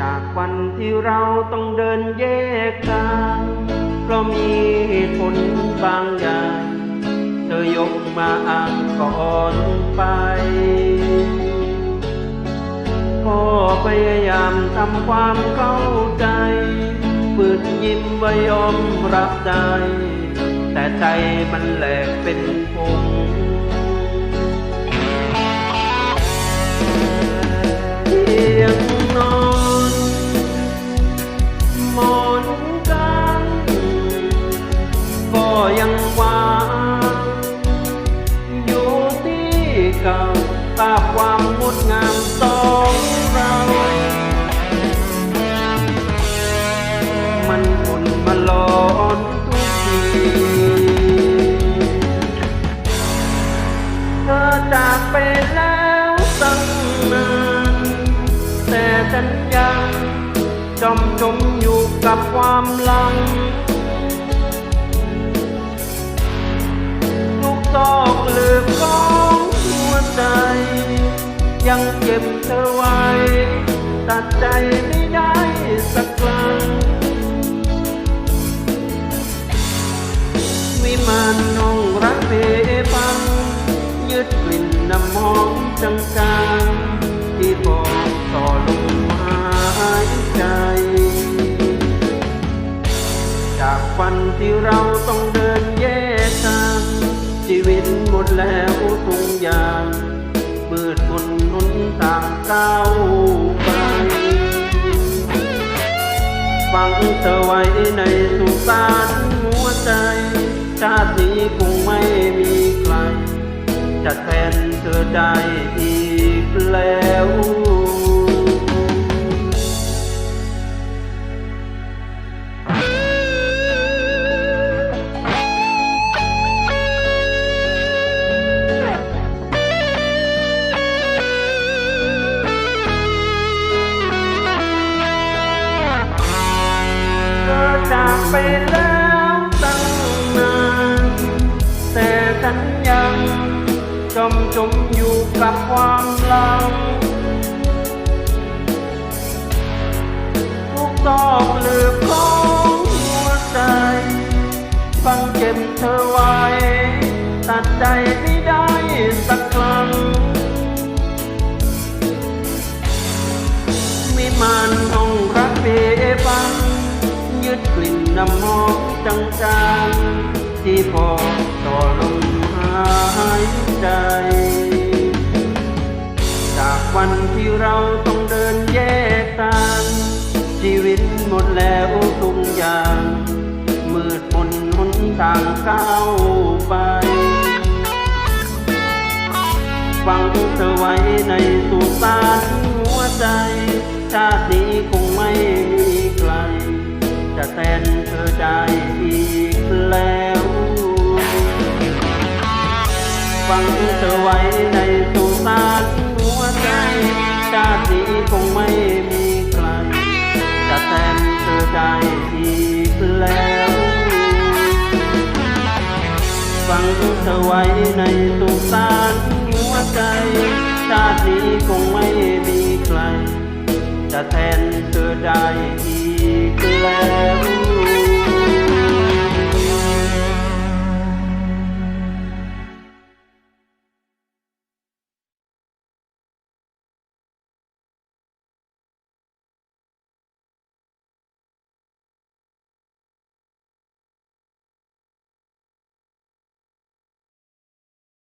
จากวันที่เราต้องเดินแยกทางเพราะมีเหตุผลบางอย่าง เธอยกมาอ้างก่อนไปก็พยายามทำความเข้าใจฝืนยิ้มว่ายอมรับได้ แต่ใจมันแหลกเป็นผง งดงามสองเรา มันหมุนมาหลอนทุกทีเธอจากไปแล้วตั้งนาน แต่ฉันยังจมจมอยู่กับความหลัง ก็บเธอไว้ ตัดใจไม่ได้สักครั้งวิมานน้องรักเพพัง ยึดกลิ่นน้ำหอมจังจางที่บอกต่อลมหายใจ จากวันที่เราต้องเดินแยกทางชีวิตหมดแล้วทุกอย่าง มืดมนหนทางก้าวไปฟังเธอไว้ในสุสานหัวใจ ชาตินี้คงไม่มีใคร จะแทนเธอได้อีกแล้ว จากไปแล้วตั้งนาน แต่ฉันยังจมจมอยู่กับความหลังทุกซอกหลืบของหัวใจ ฟังเก็บเธอไว้ ตัดใจไม่ได้สักครั้ง ดกลิ่นน้ำหอมจางๆที่พอต่อลมหายใจ จากวันที่เราต้องเดินแยกทางชีวิตหมดแล้วทุกอย่าง มืดมนหนทางก้าวไปฟังเธอไว้ในสุสาน ฟังเธอไว้ในสุสานหัวใจชาตินี้คงไม่มีใคร จะแทนเธอได้อีกแล้วฟังเธอไว้ในสุสานหัวใจชาตินี้คงไม่มีใคร จะแทนเธอได้อีกแล้ว